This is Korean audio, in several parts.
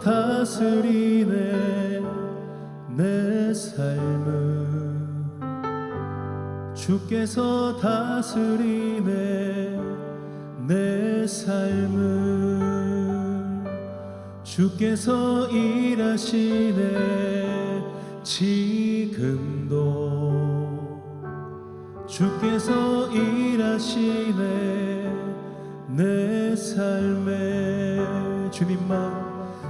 다스리네 내 삶을. 주께서 다스리네 내 삶을. 주께서 일하시네 지금도. 주께서 일하시네 내 삶에 주님만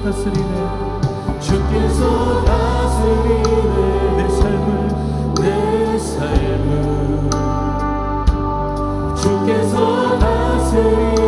다스리네. 주께서 다스리네 내 삶을 내 삶을. 주께서 다스리네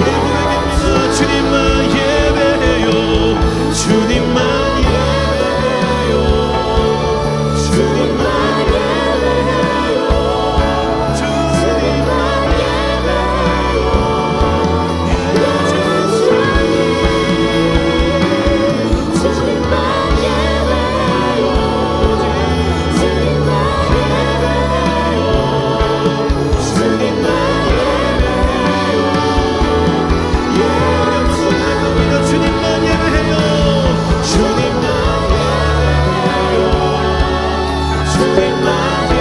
Lord. in my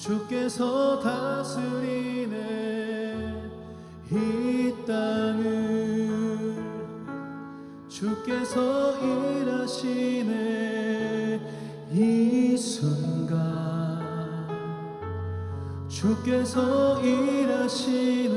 주께서 다스리네 이 땅을. 주께서 일하시네 이 순간. 주께서 일하시네